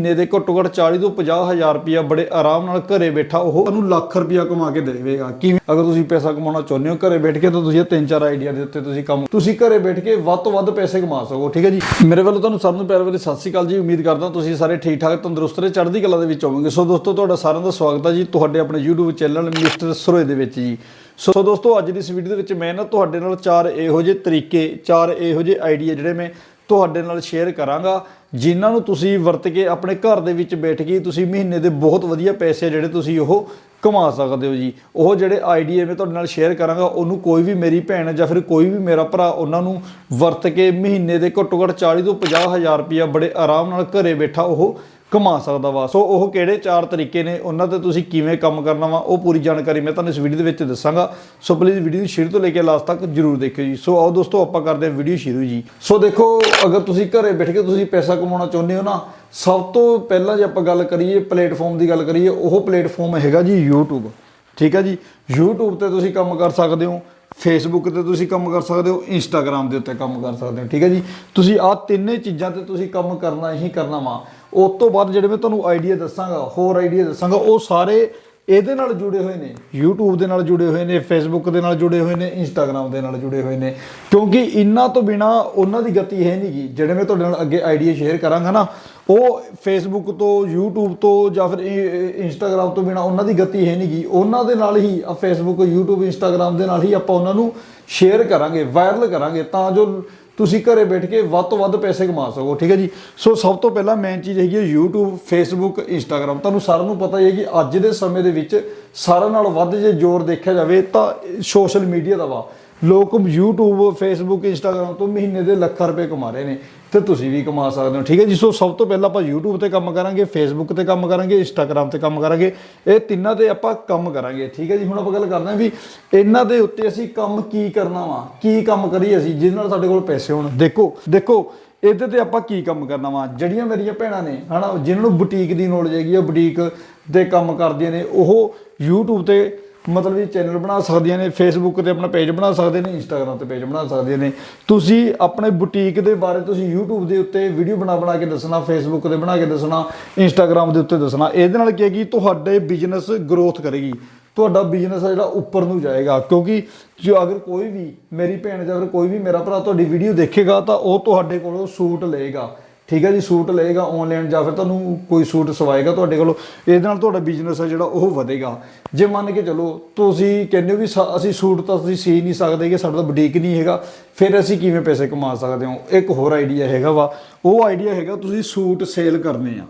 ਮਹੀਨੇ ਦੇ ਘੱਟੋ ਘੱਟ 40 ਤੋਂ 50 ਹਜ਼ਾਰ ਰੁਪਇਆ ਬੜੇ ਆਰਾਮ ਨਾਲ ਘਰੇ ਬੈਠਾ, ਉਹ ਤੁਹਾਨੂੰ ਲੱਖ ਰੁਪਇਆ ਕਮਾ ਕੇ ਦੇਵੇਗਾ। ਕਿਵੇਂ? ਅਗਰ ਤੁਸੀਂ ਪੈਸਾ ਕਮਾਉਣਾ ਚਾਹੁੰਦੇ ਹੋ ਘਰੇ ਬੈਠ ਕੇ, ਤਾਂ ਤੁਸੀਂ ਇਹ ਤਿੰਨ ਚਾਰ ਆਈਡੀਆ ਦੇ ਉੱਤੇ ਤੁਸੀਂ ਕੰਮ ਤੁਸੀਂ ਘਰੇ ਬੈਠ ਕੇ ਵੱਧ ਤੋਂ ਵੱਧ ਪੈਸੇ ਕਮਾ ਸਕੋ, ਠੀਕ ਹੈ ਜੀ? ਮੇਰੇ ਵੱਲੋਂ ਤੁਹਾਨੂੰ ਸਾਰਿਆਂ ਨੂੰ ਪਿਆਰ ਭਰੀ ਸਤਿ ਸ਼੍ਰੀ ਅਕਾਲ ਜੀ। ਉਮੀਦ ਕਰਦਾ ਤੁਸੀਂ ਸਾਰੇ ਠੀਕ ਠਾਕ ਤੰਦਰੁਸਤ ਤੇ ਚੜ੍ਹਦੀ ਕਲਾ ਦੇ ਵਿੱਚ ਹੋਵੋਗੇ। ਸੋ ਦੋਸਤੋ, ਤੁਹਾਡਾ ਸਾਰਿਆਂ ਦਾ ਸਵਾਗਤ ਹੈ ਜੀ ਤੁਹਾਡੇ ਆਪਣੇ YouTube ਚੈਨਲ ਮਿਸਟਰ ਸਰੋਏ ਦੇ ਵਿੱਚ ਜੀ। ਸੋ ਦੋਸਤੋ, ਅੱਜ ਦੀ ਇਸ ਵੀਡੀਓ ਦੇ ਵਿੱਚ ਮੈਂ ਨਾ ਤੁਹਾਡੇ ਨਾਲ ਚਾਰ ਇਹੋ ਜਿਹੇ ਤਰੀਕੇ, ਚਾਰ ਇਹੋ ਜਿਹੇ ਆਈਡੀਆ ਜਿਹੜੇ ਮੈਂ ਤੁਹਾਡੇ ਨਾਲ ਸ਼ੇਅਰ ਕਰਾਂਗਾ। ਜਿਨ੍ਹਾਂ ਨੂੰ ਤੁਸੀਂ ਵਰਤ ਕੇ ਆਪਣੇ ਘਰ ਦੇ ਵਿੱਚ ਬੈਠ ਕੇ ਤੁਸੀਂ ਮਹੀਨੇ ਦੇ ਬਹੁਤ ਵਧੀਆ ਪੈਸੇ ਜਿਹੜੇ ਤੁਸੀਂ ਉਹ ਕਮਾ ਸਕਦੇ ਹੋ ਜੀ। ਉਹ ਜਿਹੜੇ ਆਈਡੀਆ ਮੈਂ ਤੁਹਾਡੇ ਨਾਲ ਸ਼ੇਅਰ ਕਰਾਂਗਾ, ਉਹਨੂੰ ਕੋਈ ਵੀ ਮੇਰੀ ਭੈਣ ਜਾਂ ਫਿਰ ਕੋਈ ਵੀ ਮੇਰਾ ਭਰਾ ਉਹਨਾਂ ਨੂੰ ਵਰਤ ਕੇ ਮਹੀਨੇ ਦੇ ਘੱਟੋ ਘੱਟ 40 ਤੋਂ 50 ਹਜ਼ਾਰ ਰੁਪਇਆ ਬੜੇ ਆਰਾਮ ਨਾਲ ਘਰੇ ਬੈਠਾ ਉਹ ਕਮਾ ਸਕਦਾ ਵਾ। ਸੋ ਉਹ ਕਿਹੜੇ ਚਾਰ ਤਰੀਕੇ ਨੇ? ਉਹਨਾਂ ਤੇ ਤੁਸੀਂ ਕਿਵੇਂ ਕੰਮ ਕਰਨਾ ਵਾ? ਉਹ ਪੂਰੀ ਜਾਣਕਾਰੀ ਮੈਂ ਤੁਹਾਨੂੰ ਇਸ ਵੀਡੀਓ ਦੇ ਵਿੱਚ ਦੱਸਾਂਗਾ। ਸੋ ਪਲੀਜ਼ ਵੀਡੀਓ ਨੂੰ ਸ਼ੁਰੂ ਤੋਂ ਲੈ ਕੇ ਲਾਸਟ ਤੱਕ ਜਰੂਰ ਦੇਖਿਓ ਜੀ। ਸੋ ਆਓ ਦੋਸਤੋ, ਆਪਾਂ ਕਰਦੇ ਹਾਂ ਵੀਡੀਓ ਸ਼ੁਰੂ ਜੀ। ਸੋ ਦੇਖੋ, ਅਗਰ ਤੁਸੀਂ ਘਰੇ ਬੈਠ ਕੇ ਤੁਸੀਂ ਪੈਸਾ ਕਮਾਉਣਾ ਚਾਹੁੰਦੇ ਹੋ ਨਾ, ਸਭ ਤੋਂ ਪਹਿਲਾਂ ਜੇ ਆਪਾਂ ਗੱਲ ਕਰੀਏ ਪਲੇਟਫਾਰਮ ਦੀ ਗੱਲ ਕਰੀਏ, ਉਹ ਪਲੇਟਫਾਰਮ ਹੈਗਾ ਜੀ YouTube ਠੀਕ ਹੈ ਜੀ? YouTube ਤੇ ਤੁਸੀਂ ਕੰਮ ਕਰ ਸਕਦੇ ਹੋ ਫੇਸਬੁੱਕ ਤੇ ਤੁਸੀਂ ਕੰਮ ਕਰ ਸਕਦੇ ਹੋ ਇੰਸਟਾਗ੍ਰam ਦੇ ਉੱਤੇ ਕੰਮ ਕਰ ਸਕਦੇ ਹੋ। ਠੀਕ ਹੈ ਜੀ? ਤੁਸੀਂ ਆਹ ਤਿੰਨੇ ਚੀਜ਼ਾਂ ਤੇ ਤੁਸੀਂ ਕੰਮ ਕਰਨਾ ਹੀ ਕਰਨਾ ਵਾ। ਉਸ ਤੋਂ ਬਾਅਦ ਜਿਹੜੇ ਮੈਂ ਤੁਹਾਨੂੰ ਆਈਡੀਆ ਦੱਸਾਂਗਾ, ਹੋਰ ਆਈਡੀਆ ਦੱਸਾਂਗਾ, ਉਹ ਸਾਰੇ ਇਹਦੇ ਨਾਲ ਜੁੜੇ ਹੋਏ ਨੇ। YouTube ਦੇ ਨਾਲ ਜੁੜੇ ਹੋਏ ਨੇ, Facebook ਦੇ ਨਾਲ ਜੁੜੇ ਹੋਏ ਨੇ, Instagram ਦੇ ਨਾਲ ਜੁੜੇ ਹੋਏ ਨੇ। ਕਿਉਂਕਿ ਇਹਨਾਂ ਤੋਂ ਬਿਨਾ ਉਹਨਾਂ ਦੀ ਗਤੀ ਹੈ ਨਹੀਂਗੀ ਜਿਹੜੇ ਮੈਂ ਤੁਹਾਡੇ ਨਾਲ ਅੱਗੇ ਆਈਡੀਆ ਸ਼ੇਅਰ ਕਰਾਂਗਾ ਨਾ, ਉਹ Facebook ਤੋਂ, YouTube ਤੋਂ ਜਾਂ ਫਿਰ ਇ- Instagram ਤੋਂ ਬਿਨਾ ਉਹਨਾਂ ਦੀ ਗਤੀ ਹੈ ਨਹੀਂਗੀ ਉਹਨਾਂ ਦੇ ਨਾਲ ਹੀ ਆ Facebook, YouTube, Instagram ਦੇ ਨਾਲ ਹੀ ਆਪਾਂ ਉਹਨਾਂ ਨੂੰ ਸ਼ੇਅਰ ਕਰਾਂਗੇ ਵਾਇਰਲ ਕਰਾਂਗੇ। ਤਾਂ ਜੋ ਤੁਸੀਂ ਘਰੇ ਬੈਠ ਕੇ ਵੱਧ ਤੋਂ ਵੱਧ ਪੈਸੇ ਕਮਾ ਸਕੋ, ਠੀਕ ਹੈ ਜੀ? ਸੋ ਸਭ ਤੋਂ ਪਹਿਲਾਂ ਮੇਨ ਚੀਜ਼ ਹੈਗੀ ਹੈ YouTube, Facebook, Instagram ਤੁਹਾਨੂੰ ਸਾਰਿਆਂ ਨੂੰ ਪਤਾ ਹੀ ਹੈ ਕਿ ਅੱਜ ਦੇ ਸਮੇਂ ਦੇ ਵਿੱਚ ਸਾਰਿਆਂ ਨਾਲ ਵੱਧ ਜੇ ਜ਼ੋਰ ਦੇਖਿਆ ਜਾਵੇ ਤਾਂ ਸੋਸ਼ਲ ਮੀਡੀਆ ਦਾ ਵਾ ਲੋਕ YouTube, Facebook, Instagram ਤੋਂ ਮਹੀਨੇ ਦੇ ਲੱਖਾਂ ਰੁਪਏ ਕਮਾ ਰਹੇ ਨੇ। ਤੇ ਤੁਸੀਂ ਵੀ ਕਮਾ ਸਕਦੇ ਹੋ, ਠੀਕ ਹੈ ਜੀ? ਸੋ ਸਭ ਤੋਂ ਪਹਿਲਾਂ ਆਪਾਂ YouTube ਤੇ ਕੰਮ ਕਰਾਂਗੇ, Facebook ਤੇ ਕੰਮ ਕਰਾਂਗੇ, Instagram ਤੇ ਕੰਮ ਕਰਾਂਗੇ। ਇਹ ਤਿੰਨਾਂ ਤੇ ਆਪਾਂ ਕੰਮ ਕਰਾਂਗੇ, ਠੀਕ ਹੈ ਜੀ? ਹੁਣ ਆਪਾਂ ਗੱਲ ਕਰਦੇ ਹਾਂ ਵੀ ਇਹਨਾਂ ਦੇ ਉੱਤੇ ਅਸੀਂ ਕੰਮ ਕੀ ਕਰਨਾ ਵਾ? ਕੀ ਕੰਮ ਕਰੀਏ ਅਸੀਂ, ਜਿਹਦੇ ਨਾਲ ਸਾਡੇ ਕੋਲ ਪੈਸੇ ਹੋਣ? ਦੇਖੋ ਦੇਖੋ, ਇਹਦੇ ਤੇ ਆਪਾਂ ਕੀ ਕੰਮ ਕਰਨਾ ਵਾ? ਜਿਹੜੀਆਂ ਮੇਰੀਆਂ ਭੈਣਾਂ ਨੇ, ਹਨਾ, ਜਿਨ੍ਹਾਂ ਨੂੰ ਬੁਟੀਕ ਦੀ ਨੌਲੇਜ ਹੈਗੀ ਆ ਬੁਟੀਕ ਤੇ ਕੰਮ ਕਰਦੀਆਂ ਨੇ, ਉਹ YouTube ਤੇ ਮਤਲਬ ਵੀ ਚੈਨਲ ਬਣਾ ਸਕਦੀਆਂ ਨੇ ਫੇਸਬੁੱਕ ਤੇ ਆਪਣਾ ਪੇਜ ਬਣਾ ਸਕਦੇ ਨੇ ਇੰਸਟਾਗ੍ਰam ਤੇ ਪੇਜ ਬਣਾ ਸਕਦੀਆਂ ਨੇ। ਤੁਸੀਂ ਆਪਣੇ ਬੁਟੀਕ ਦੇ ਬਾਰੇ, ਤੁਸੀਂ YouTube ਦੇ ਉੱਤੇ ਵੀਡੀਓ ਬਣਾ ਬਣਾ ਕੇ ਦੱਸਣਾ ਫੇਸਬੁੱਕ ਤੇ ਬਣਾ ਕੇ ਦੱਸਣਾ ਇੰਸਟਾਗ੍ਰam ਦੇ ਉੱਤੇ ਦੱਸਣਾ, ਇਹਦੇ ਨਾਲ ਕੀ ਹੈ ਕਿ ਤੁਹਾਡੇ ਬਿਜ਼ਨਸ ਗਰੋਥ ਕਰੇਗੀ। ਤੁਹਾਡਾ ਬਿਜ਼ਨਸ ਆ ਜਿਹੜਾ ਉੱਪਰ ਨੂੰ ਜਾਏਗਾ, ਕਿਉਂਕਿ ਜੋ ਅਗਰ ਕੋਈ ਵੀ ਮੇਰੀ ਭੈਣ ਜਾਂ ਅਗਰ ਕੋਈ ਵੀ ਮੇਰਾ ਭਰਾ ਤੁਹਾਡੀ ਵੀਡੀਓ ਦੇਖੇਗਾ, ਤਾਂ ਉਹ ਤੁਹਾਡੇ ਕੋਲੋਂ ਸੂਟ ਲਏਗਾ। ਠੀਕ ਹੈ ਜੀ, ਸੂਟ ਲਏਗਾ ਆਨਲਾਈਨ ਜਾਂ ਫਿਰ ਤੁਹਾਨੂੰ ਕੋਈ ਸੂਟ ਸਵਾਏਗਾ ਤੁਹਾਡੇ ਕੋਲੋਂ, ਇਹਦੇ ਨਾਲ ਤੁਹਾਡਾ ਬਿਜ਼ਨਸ ਹੈ ਜਿਹੜਾ ਉਹ ਵਧੇਗਾ। ਜੇ ਮੰਨ ਕੇ ਚਲੋ, ਤੁਸੀਂ ਕਹਿੰਦੇ ਹੋ ਵੀ ਸਾ- ਅਸੀਂ ਸੂਟ ਤਾਂ ਅਸੀਂ ਸੀ ਨਹੀਂ ਸਕਦੇ ਕਿ ਸਾਡਾ ਤਾਂ ਬੁਟੀਕ ਨਹੀਂ ਹੈਗਾ, ਫਿਰ ਅਸੀਂ ਕਿਵੇਂ ਪੈਸੇ ਕਮਾ ਸਕਦੇ ਹਾਂ? ਇੱਕ ਹੋਰ ਆਈਡੀਆ ਹੈਗਾ ਵਾ, ਉਹ ਆਈਡੀਆ ਹੈਗਾ ਤੁਸੀਂ ਸੂਟ ਸੇਲ ਕਰਨੇ ਆ।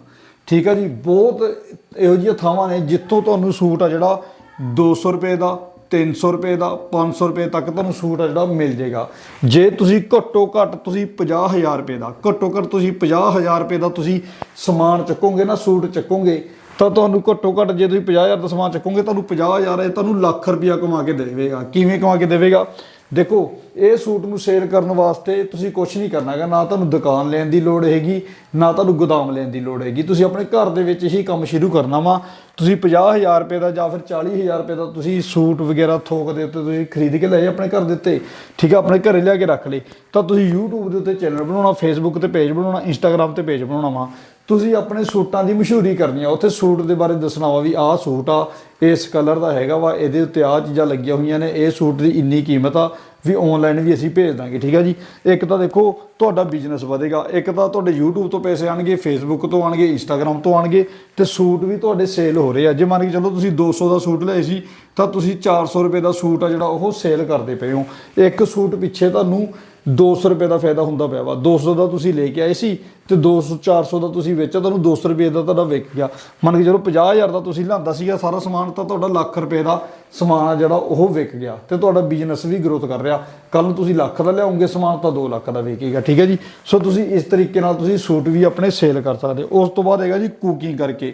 ਠੀਕ ਹੈ ਜੀ, ਬਹੁਤ ਇਹੋ ਜਿਹੀਆਂ ਥਾਵਾਂ ਨੇ ਜਿੱਥੋਂ ਤੁਹਾਨੂੰ ਸੂਟ ਆ ਜਿਹੜਾ 200 ਰੁਪਏ ਦਾ 300 ਰੁਪਏ ਦਾ 500 ਰੁਪਏ ਤੱਕ ਤੁਹਾਨੂੰ ਸੂਟ ਆ ਜਿਹੜਾ ਮਿਲ ਜਾਏਗਾ। ਜੇ ਤੁਸੀਂ ਘੱਟੋ ਘੱਟ ਤੁਸੀਂ 50000 ਰੁਪਏ ਦਾ, ਘੱਟੋ ਘੱਟ ਤੁਸੀਂ 50000 ਰੁਪਏ ਦਾ ਤੁਸੀਂ ਸਮਾਨ ਚੱਕੋਗੇ ਨਾ, ਸੂਟ ਚੱਕੋਗੇ, ਤਾਂ ਤੁਹਾਨੂੰ ਘੱਟੋ ਘੱਟ ਜੇ ਤੁਸੀਂ 50000 ਦਾ ਸਮਾਨ ਚੱਕੋਗੇ, ਤੁਹਾਨੂੰ 50000 ਇਹ ਤੁਹਾਨੂੰ ਲੱਖ ਰੁਪਇਆ ਕਮਾ ਕੇ ਦੇਵੇਗਾ। ਕਿਵੇਂ ਕਮਾ ਕੇ ਦੇਵੇਗਾ? ਦੇਖੋ, ਇਹ ਸੂਟ ਨੂੰ ਸੇਲ ਕਰਨ ਵਾਸਤੇ ਤੁਸੀਂ ਕੁਝ ਨਹੀਂ ਕਰਨਾ ਹੈਗਾ। ਨਾ ਤੁਹਾਨੂੰ ਦੁਕਾਨ ਲੈਣ ਦੀ ਲੋੜ ਹੈਗੀ, ਨਾ ਤੁਹਾਨੂੰ ਗੋਦਾਮ ਲੈਣ ਦੀ ਲੋੜ ਹੈਗੀ। ਤੁਸੀਂ ਆਪਣੇ ਘਰ ਦੇ ਵਿੱਚ ਹੀ ਕੰਮ ਸ਼ੁਰੂ ਕਰਨਾ ਵਾ। ਤੁਸੀਂ 50000 ਰੁਪਏ ਦਾ ਜਾਂ ਫਿਰ 40000 ਰੁਪਏ ਦਾ ਤੁਸੀਂ ਸੂਟ ਵਗੈਰਾ ਥੋਕ ਦੇ ਉੱਤੇ ਤੁਸੀਂ ਖਰੀਦ ਕੇ ਲੈ ਲਏ ਆਪਣੇ ਘਰ ਦੇ ਉੱਤੇ, ਠੀਕ ਆ? ਆਪਣੇ ਘਰੇ ਲਿਆ ਕੇ ਰੱਖ ਲਏ। ਤਾਂ ਤੁਸੀਂ YouTube ਦੇ ਉੱਤੇ ਚੈਨਲ ਬਣਾਉਣਾ, Facebook ਤੇ ਪੇਜ ਬਣਾਉਣਾ, Instagram ਤੇ ਪੇਜ ਬਣਾਉਣਾ ਵਾ। ਤੁਸੀਂ ਆਪਣੇ ਸੂਟਾਂ ਦੀ ਮਸ਼ਹੂਰੀ ਕਰਨੀ ਆ। ਉੱਥੇ ਸੂਟ ਦੇ ਬਾਰੇ ਦੱਸਣਾ ਵਾ ਵੀ ਆਹ ਸੂਟ ਆ, ਇਸ ਕਲਰ ਦਾ ਹੈਗਾ ਵਾ, ਇਹਦੇ ਉੱਤੇ ਆਹ ਚੀਜ਼ਾਂ ਲੱਗੀਆਂ ਹੋਈਆਂ ਨੇ, ਇਹ ਸੂਟ ਦੀ ਇੰਨੀ ਕੀਮਤ ਆ ਵੀ ਆਨਲਾਈਨ ਵੀ ਅਸੀਂ ਭੇਜ ਦਾਂਗੇ, ਠੀਕ ਆ ਜੀ? ਇੱਕ ਤਾਂ ਦੇਖੋ, ਤੁਹਾਡਾ ਬਿਜ਼ਨਸ ਵਧੇਗਾ, ਇੱਕ ਤਾਂ ਤੁਹਾਡੇ YouTube ਤੋਂ ਪੈਸੇ ਆਣਗੇ, Facebook ਤੋਂ ਆਣਗੇ, Instagram ਤੋਂ ਆਣਗੇ, ਤੇ ਸੂਟ ਵੀ ਤੁਹਾਡੇ ਸੇਲ ਹੋ ਰਹੇ ਆ। ਜੇ ਮੰਨ ਕੇ ਚਲੋ ਤੁਸੀਂ 200 ਦਾ ਸੂਟ ਲਏ ਸੀ, ਤਾਂ ਤੁਸੀਂ 400 ਰੁਪਏ ਦਾ ਸੂਟ ਆ ਜਿਹੜਾ ਉਹ ਸੇਲ ਕਰਦੇ ਪਏ ਹੋ। ਇੱਕ ਸੂਟ ਪਿੱਛੇ ਤੁਹਾਨੂੰ 200 ਰੁਪਏ ਦਾ ਫਾਇਦਾ ਹੁੰਦਾ ਪਿਆ ਵਾ। 200 ਦਾ ਤੁਸੀਂ ਲੈ ਕੇ ਆਏ ਸੀ ਤੇ 200 400 ਦਾ ਤੁਸੀਂ ਵੇਚਿਆ, ਤੁਹਾਨੂੰ 200 ਰੁਪਏ ਦਾ ਤੁਹਾਡਾ ਵਿਕ ਗਿਆ। ਮੰਨ ਕੇ ਚਲੋ 50000 ਦਾ ਤੁਸੀਂ ਲਿਆਂਦਾ ਸੀਗਾ, ਸਾਰਾ ਸਮਾਨ ਤਾਂ ਤੁਹਾਡਾ ਲੱਖ ਰੁਪਏ ਦਾ ਸਮਾਨ ਆ ਜਿਹੜਾ ਉਹ ਵਿਕ ਗਿਆ ਤੇ ਤੁਹਾਡਾ ਬਿਜ਼ਨਸ ਵੀ ਗਰੋਥ ਕਰ ਰਿਹਾ। ਕੱਲ ਨੂੰ ਤੁਸੀਂ ਲੱਖ ਦਾ ਲਿਆਉਂਗੇ ਸਮਾਨ ਤਾਂ 2 ਲੱਖ ਦਾ ਵਿਕੇਗਾ, ਠੀਕ ਹੈ ਜੀ? ਸੋ ਤੁਸੀਂ ਇਸ ਤਰੀਕੇ ਨਾਲ ਤੁਸੀਂ ਸੂਟ ਵੀ ਆਪਣੇ ਸੇਲ ਕਰ ਸਕਦੇ ਹੋ। ਉਸ ਤੋਂ ਬਾਅਦ ਹੈਗਾ ਜੀ ਕੁਕਿੰਗ ਕਰਕੇ।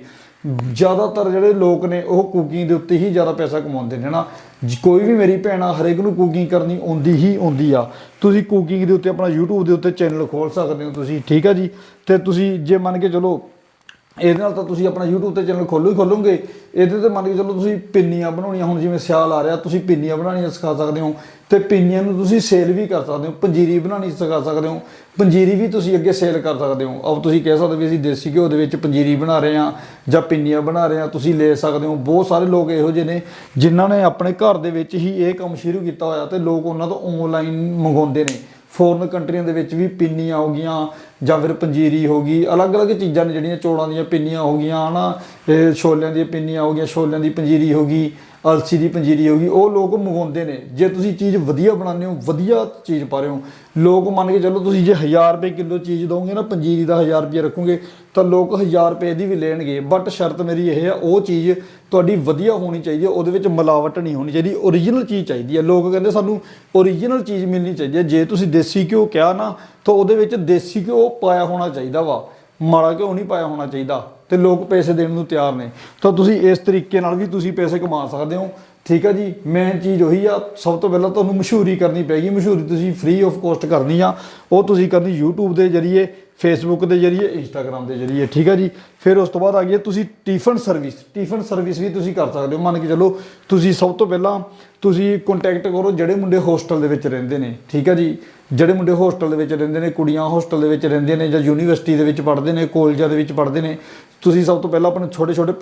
ਜ਼ਿਆਦਾਤਰ ਜਿਹੜੇ ਲੋਕ ਨੇ ਉਹ ਕੁਕਿੰਗ ਦੇ ਉੱਤੇ ਹੀ ਜ਼ਿਆਦਾ ਪੈਸਾ ਕਮਾਉਂਦੇ ਨੇ ਨਾ ਜ- ਕੋਈ ਵੀ ਮੇਰੀ ਭੈਣਾ ਹਰੇਕ ਨੂੰ ਕੁਕਿੰਗ ਕਰਨੀ ਆਉਂਦੀ ਹੀ ਆਉਂਦੀ ਆ। ਤੁਸੀਂ ਕੁਕਿੰਗ ਦੇ ਉੱਤੇ ਆਪਣਾ YouTube ਦੇ ਉੱਤੇ ਚੈਨਲ ਖੋਲ ਸਕਦੇ ਹੋ ਤੁਸੀਂ, ਠੀਕ ਆ ਜੀ? ਤੇ ਤੁਸੀਂ ਜੇ ਮੰਨ ਕੇ ਚਲੋ ਇਹਦੇ ਨਾਲ ਤਾਂ ਤੁਸੀਂ ਆਪਣਾ YouTube ਤੇ ਚੈਨਲ ਖੋਲੋ ਹੀ ਖੋਲੋਗੇ। ਇਹਦੇ ਤੇ ਮੰਨ ਕੇ ਚਲੋ ਤੁਸੀਂ ਪਿੰਨੀਆਂ ਬਣਾਉਣੀਆਂ, ਹੁਣ ਜਿਵੇਂ ਸਿਆਲ ਆ ਰਿਹਾ, ਤੁਸੀਂ ਪਿੰਨੀਆਂ ਬਣਾਉਣੀਆਂ ਸਿਖਾ ਸਕਦੇ ਹੋ। ਤੇ ਪਿੰਨੀਆਂ ਨੂੰ ਤੁਸੀਂ ਸੇਲ ਵੀ ਕਰ ਸਕਦੇ ਹੋ, ਪੰਜੀਰੀ ਬਣਾਉਣੀ ਸਿਖਾ ਸਕਦੇ ਹੋ। ਪੰਜੀਰੀ ਵੀ ਤੁਸੀਂ ਅੱਗੇ ਸੇਲ ਕਰ ਸਕਦੇ ਹੋ। ਅਬ ਤੁਸੀਂ ਕਹਿ ਸਕਦੇ ਵੀ ਅਸੀਂ ਦੇਸੀ ਘਿਓ ਦੇ ਵਿੱਚ ਪੰਜੀਰੀ ਬਣਾ ਰਹੇ ਹਾਂ ਜਾਂ ਪਿੰਨੀਆਂ ਬਣਾ ਰਹੇ ਹਾਂ, ਤੁਸੀਂ ਲੈ ਸਕਦੇ ਹੋ। ਬਹੁਤ ਸਾਰੇ ਲੋਕ ਇਹੋ ਜਿਹੇ ਨੇ ਜਿਨ੍ਹਾਂ ਨੇ ਆਪਣੇ ਘਰ ਦੇ ਵਿੱਚ ਹੀ ਇਹ ਕੰਮ ਸ਼ੁਰੂ ਕੀਤਾ ਹੋਇਆ ਤੇ ਲੋਕ ਉਹਨਾਂ ਤੋਂ ਆਨਲਾਈਨ ਮੰਗਵਾਉਂਦੇ ਨੇ। ਫੋਰਨ ਕੰਟਰੀਆਂ ਦੇ ਵਿੱਚ ਵੀ ਪਿੰਨੀਆਂ ਹੋ ਗਈਆਂ ਜਾਂ ਫਿਰ ਪੰਜੀਰੀ ਹੋ ਗਈ, ਅਲੱਗ-ਅਲੱਗ ਚੀਜ਼ਾਂ ਨੇ ਜਿਹੜੀਆਂ ਚੌਲਾਂ ਦੀਆਂ ਪਿੰਨੀਆਂ ਹੋ ਗਈਆਂ, ਹਨਾ? ਇਹ ਛੋਲਿਆਂ ਦੀਆਂ ਪਿੰਨੀਆਂ ਹੋ ਗਈਆਂ, ਛੋਲਿਆਂ ਦੀ ਪੰਜੀਰੀ ਹੋ ਗਈ। ਅਲਸੀ ਦੀ ਪੰਜੀਰੀ ਹੋ ਗਈ, ਉਹ ਲੋਕ ਮੰਗਵਾਉਂਦੇ ਨੇ। ਜੇ ਤੁਸੀਂ ਚੀਜ਼ ਵਧੀਆ ਬਣਾਉਂਦੇ ਹੋ, ਵਧੀਆ ਚੀਜ਼ ਪਾ ਰਹੇ ਹੋ, ਲੋਕ ਮੰਨ ਕੇ ਚੱਲੋ ਤੁਸੀਂ ਜੇ 1000 ਰੁਪਏ ਕਿਲੋ ਚੀਜ਼ ਦੋਗੇ ਨਾ, ਪੰਜੀਰੀ ਦਾ 1000 ਰੁਪਏ ਰੱਖੋਗੇ, ਤਾਂ ਲੋਕ 1000 ਰੁਪਏ ਦੀ ਵੀ ਲੈਣਗੇ। ਬਟ ਸ਼ਰਤ ਮੇਰੀ ਇਹ ਆ, ਉਹ ਚੀਜ਼ ਤੁਹਾਡੀ ਵਧੀਆ ਹੋਣੀ ਚਾਹੀਦੀ ਹੈ, ਉਹਦੇ ਵਿੱਚ ਮਿਲਾਵਟ ਨਹੀਂ ਹੋਣੀ ਚਾਹੀਦੀ। ਓਰੀਜਨਲ ਚੀਜ਼ ਚਾਹੀਦੀ ਹੈ। ਲੋਕ ਕਹਿੰਦੇ ਸਾਨੂੰ ਓਰੀਜਨਲ ਚੀਜ਼ ਮਿਲਣੀ ਚਾਹੀਦੀ ਹੈ। ਜੇ ਤੁਸੀਂ ਦੇਸੀ ਘਿਓ ਕਿਹਾ ਨਾ, ਤਾਂ ਉਹਦੇ ਵਿੱਚ ਦੇਸੀ ਘਿਓ ਪਾਇਆ ਹੋਣਾ ਚਾਹੀਦਾ ਵਾ। ਮਾੜਾ ਘਿਓ ਨਹੀਂ ਪਾਇਆ ਹੋਣਾ ਚਾਹੀਦਾ? ਤੇ ਲੋਕ ਪੈਸੇ ਦੇਣ ਨੂੰ ਤਿਆਰ ਨੇ। ਤਾਂ ਤੁਸੀਂ ਇਸ ਤਰੀਕੇ ਨਾਲ ਵੀ ਤੁਸੀਂ ਪੈਸੇ ਕਮਾ ਸਕਦੇ ਹੋ। ਠੀਕ ਹੈ ਜੀ? ਮੇਨ ਚੀਜ਼ ਉਹੀ ਆ, ਸਭ ਤੋਂ ਪਹਿਲਾਂ ਤੁਹਾਨੂੰ ਮਸ਼ਹੂਰੀ ਕਰਨੀ ਪੈਗੀ। ਮਸ਼ਹੂਰੀ ਤੁਸੀਂ ਫ੍ਰੀ ਆਫ ਕੋਸਟ ਕਰਨੀ ਆ। ਉਹ ਤੁਸੀਂ ਕਰਨੀ YouTube ਦੇ ਜਰੀਏ ਫੇਸਬੁੱਕ ਦੇ ਜਰੀਏ ਇੰਸਟਾਗ੍ਰam ਦੇ ਜਰੀਏ। ਠੀਕ ਹੈ ਜੀ? ਫਿਰ ਉਸ ਤੋਂ ਬਾਅਦ ਆ ਗਈ ਹੈ ਤੁਸੀਂ ਟਿਫਨ ਸਰਵਿਸ ਟਿਫਨ ਸਰਵਿਸ ਵੀ ਤੁਸੀਂ ਕਰ ਸਕਦੇ ਹੋ। ਮੰਨ ਕੇ ਚੱਲੋ, ਤੁਸੀਂ ਸਭ ਤੋਂ ਪਹਿਲਾਂ ਤੁਸੀਂ ਕੰਟੈਕਟ ਕਰੋ ਜਿਹੜੇ ਮੁੰਡੇ ਹੋਸਟਲ ਦੇ ਵਿੱਚ ਰਹਿੰਦੇ ਨੇ, ਠੀਕ ਹੈ ਜੀ? ਜਿਹੜੇ ਮੁੰਡੇ ਹੋਸਟਲ ਦੇ ਵਿੱਚ ਰਹਿੰਦੇ ਨੇ, ਕੁੜੀਆਂ ਹੋਸਟਲ ਦੇ ਵਿੱਚ ਰਹਿੰਦੀਆਂ ਨੇ ਜਾਂ ਯੂਨੀਵਰਸਿਟੀ ਦੇ ਵਿੱਚ ਪੜ੍ਹਦੇ ਨੇ ਕਾਲਜਾਂ ਦੇ ਵਿੱਚ ਪੜ੍ਹਦੇ ਨੇ, ਤੁਸੀਂ ਸਭ ਤੋਂ ਪਹਿਲਾਂ ਆਪਣੇ ਛੋਟੇ ਛੋਟੇ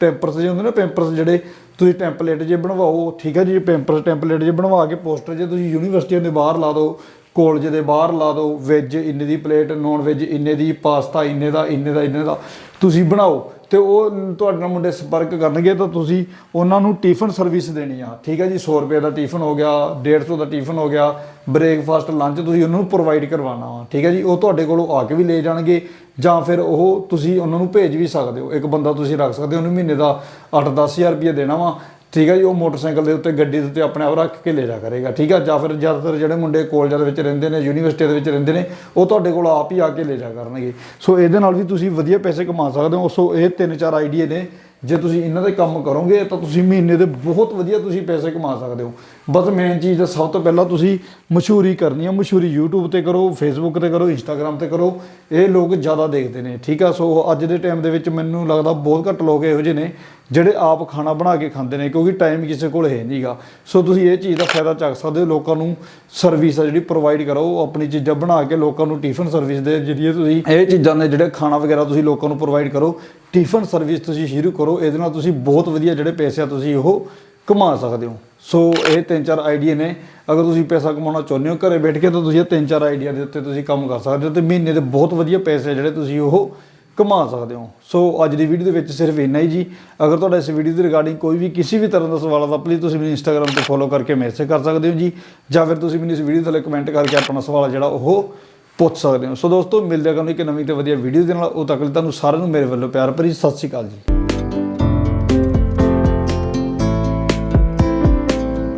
ਟੈਂਪਰਸ ਜਿਹੇ ਹੁੰਦੇ ਨੇ ਪੈਂਪਰਸ ਜਿਹੜੇ ਤੁਸੀਂ ਟੈਂਪਲੇਟ ਜੇ ਬਣਵਾਓ, ਠੀਕ ਹੈ ਜੀ? ਪੈਂਪਰਸ ਟੈਂਪਲੇਟ ਜੇ ਬਣਵਾ ਕੇ ਪੋਸਟਰ ਜੇ ਤੁਸੀਂ ਯੂਨੀਵਰਸਿਟੀਆਂ ਦੇ ਬਾਹਰ ਲਾ ਦਿਓ ਕਾਲਜ ਦੇ ਬਾਹਰ ਲਾ ਦਿਓ ਵੈਜ ਇੰਨੇ ਦੀ ਪਲੇਟ ਨੌਨ ਵੈਜ ਇੰਨੇ ਦੀ ਪਾਸਤਾ ਇੰਨੇ ਦਾ ਇੰਨੇ ਦਾ ਇੰਨੇ ਦਾ, ਤੁਸੀਂ ਬਣਾਓ। ਤੇ ਉਹ ਤੁਹਾਡੇ ਨਾਲ ਮੁੰਡੇ ਸੰਪਰਕ ਕਰਨਗੇ ਤਾਂ ਤੁਸੀਂ ਉਹਨਾਂ ਨੂੰ ਟਿਫਨ ਸਰਵਿਸ ਦੇਣੀ ਆ। ਠੀਕ ਹੈ ਜੀ 100 ਰੁਪਏ ਦਾ ਟਿਫਨ ਹੋ ਗਿਆ 150 ਦਾ ਟਿਫਨ ਹੋ ਗਿਆ, ਬ੍ਰੇਕਫਾਸਟ, ਲੰਚ ਤੁਸੀਂ ਉਹਨਾਂ ਨੂੰ ਪ੍ਰੋਵਾਈਡ ਕਰਵਾਉਣਾ ਵਾ। ਠੀਕ ਹੈ ਜੀ, ਉਹ ਤੁਹਾਡੇ ਕੋਲੋਂ ਆ ਕੇ ਵੀ ਲੈ ਜਾਣਗੇ ਜਾਂ ਫਿਰ ਉਹ ਤੁਸੀਂ ਉਹਨਾਂ ਨੂੰ ਭੇਜ ਵੀ ਸਕਦੇ ਹੋ। ਇੱਕ ਬੰਦਾ ਤੁਸੀਂ ਰੱਖ ਸਕਦੇ ਹੋ, ਉਹਨੂੰ ਮਹੀਨੇ ਦਾ 8-10000 ਰੁਪਏ ਦੇਣਾ ਵਾ। ਠੀਕ ਹੈ ਜੀ, ਉਹ ਮੋਟਰਸਾਈਕਲ ਦੇ ਉੱਤੇ ਗੱਡੀ ਦੇ ਉੱਤੇ ਆਪਣੇ ਆਪ ਰੱਖ ਕੇ ਲੈ ਜਾ ਕਰੇਗਾ, ਠੀਕ ਹੈ ਜਾਂ ਫਿਰ ਜ਼ਿਆਦਾਤਰ ਜਿਹੜੇ ਮੁੰਡੇ ਕਾਲਜਾਂ ਦੇ ਵਿੱਚ ਰਹਿੰਦੇ ਨੇ, ਯੂਨੀਵਰਸਿਟੀ ਦੇ ਵਿੱਚ ਰਹਿੰਦੇ ਨੇ, ਉਹ ਤੁਹਾਡੇ ਕੋਲ ਆਪ ਹੀ ਆ ਕੇ ਲੈ ਜਾ ਕਰਨਗੇ। ਸੋ ਇਹਦੇ ਨਾਲ ਵੀ ਤੁਸੀਂ ਵਧੀਆ ਪੈਸੇ ਕਮਾ ਸਕਦੇ ਹੋ। ਸੋ ਇਹ ਤਿੰਨ ਚਾਰ ਆਈਡੀਆ ਨੇ ਜੇ ਤੁਸੀਂ ਇਹਨਾਂ ਦੇ ਕੰਮ ਕਰੋਗੇ, ਤਾਂ ਤੁਸੀਂ ਮਹੀਨੇ ਦੇ ਬਹੁਤ ਵਧੀਆ ਤੁਸੀਂ ਪੈਸੇ ਕਮਾ ਸਕਦੇ ਹੋ। ਬਸ ਮੇਨ ਚੀਜ਼ ਦਾ ਸਭ ਤੋਂ ਪਹਿਲਾਂ ਤੁਸੀਂ ਮਸ਼ਹੂਰੀ ਕਰਨੀ ਹੈ ਮਸ਼ਹੂਰੀ YouTube ਤੇ ਕਰੋ, Facebook ਤੇ ਕਰੋ, Instagram ਤੇ ਕਰੋ। ਇਹ ਲੋਕ ਜ਼ਿਆਦਾ ਦੇਖਦੇ ਨੇ, ਠੀਕ ਆ? ਸੋ ਅੱਜ ਦੇ ਟਾਈਮ ਦੇ ਵਿੱਚ ਮੈਨੂੰ ਲੱਗਦਾ ਬਹੁਤ ਘੱਟ ਲੋਕ ਇਹੋ ਜਿਹੇ ਨੇ, ਜਿਹੜੇ ਆਪ ਖਾਣਾ ਬਣਾ ਕੇ ਖਾਂਦੇ ਨੇ, ਕਿਉਂਕਿ ਟਾਈਮ ਕਿਸੇ ਕੋਲ ਹੈ ਨਹੀਂਗਾ ਸੋ ਤੁਸੀਂ ਇਹ ਚੀਜ਼ ਦਾ ਫਾਇਦਾ ਚੱਕ ਸਕਦੇ ਹੋ, ਲੋਕਾਂ ਨੂੰ ਸਰਵਿਸ ਆ ਜਿਹੜੀ ਪ੍ਰੋਵਾਈਡ ਕਰੋ। ਆਪਣੀ ਚੀਜ਼ਾਂ ਬਣਾ ਕੇ ਲੋਕਾਂ ਨੂੰ ਟਿਫਨ ਸਰਵਿਸ ਦੇ ਜਰੀਏ ਤੁਸੀਂ ਇਹ ਚੀਜ਼ਾਂ ਨੇ ਜਿਹੜੇ ਖਾਣਾ ਵਗੈਰਾ ਤੁਸੀਂ ਲੋਕਾਂ ਨੂੰ ਪ੍ਰੋਵਾਈਡ ਕਰੋ ਟਿਫਨ ਸਰਵਿਸ ਤੁਸੀਂ ਸ਼ੁਰੂ ਕਰੋ, ਇਹਦੇ ਨਾਲ ਤੁਸੀਂ ਬਹੁਤ ਵਧੀਆ ਜਿਹੜੇ ਪੈਸੇ ਆ ਤੁਸੀਂ ਉਹ ਕਮਾ ਸਕਦੇ ਹੋ। ਸੋ ਇਹ ਤਿੰਨ ਚਾਰ ਆਈਡੀਆ ਨੇ। ਅਗਰ ਤੁਸੀਂ ਪੈਸਾ ਕਮਾਉਣਾ ਚਾਹੁੰਦੇ ਹੋ, ਘਰੇ ਬੈਠ ਕੇ ਤਾਂ ਤੁਸੀਂ ਇਹ ਤਿੰਨ ਚਾਰ ਆਈਡੀਆ ਦੇ ਉੱਤੇ ਤੁਸੀਂ ਕੰਮ ਕਰ ਸਕਦੇ ਹੋ ਤੇ ਮਹੀਨੇ ਦੇ ਬਹੁਤ ਵਧੀਆ ਪੈਸੇ ਆ ਜਿਹੜੇ ਤੁਸੀਂ ਉਹ ਕਮਾ ਸਕਦੇ ਹੋ। ਸੋ ਅੱਜ ਦੀ ਵੀਡੀਓ ਦੇ ਵਿੱਚ ਸਿਰਫ ਇੰਨਾ ਹੀ ਜੀ। ਅਗਰ ਤੁਹਾਡਾ ਇਸ ਵੀਡੀਓ ਦੇ ਰਿਗਾਰਡਿੰਗ ਕੋਈ ਵੀ ਕਿਸੇ ਵੀ ਤਰ੍ਹਾਂ ਦਾ ਸਵਾਲ ਆ ਤਾਂ ਪਲੀਜ਼ ਤੁਸੀਂ ਮੈਨੂੰ ਇੰਸਟਾਗ੍ਰam ਤੇ ਫੋਲੋ ਕਰਕੇ ਮੈਸੇਜ ਕਰ ਸਕਦੇ ਹੋ ਜੀ। ਜਾਂ ਫਿਰ ਤੁਸੀਂ ਮੈਨੂੰ ਇਸ ਵੀਡੀਓ ਥੱਲੇ ਕਮੈਂਟ ਕਰਕੇ ਆਪਣਾ ਸਵਾਲ ਜਿਹੜਾ ਉਹ ਪੁੱਛ ਸਕਦੇ ਹੋ। ਸੋ ਦੋਸਤੋ, ਮਿਲਦੇ ਹਾਂ ਤੁਹਾਨੂੰ ਇੱਕ ਨਵੀਂ ਤੇ ਵਧੀਆ ਵੀਡੀਓ ਦੇ ਨਾਲ। ਉਹ ਤੱਕ ਲਈ ਤੁਹਾਨੂੰ ਸਾਰਿਆਂ ਨੂੰ ਮੇਰੇ ਵੱਲੋਂ ਪਿਆਰ ਭਰੀ ਸਤਿ ਸ਼੍ਰੀ ਅਕਾਲ ਜੀ।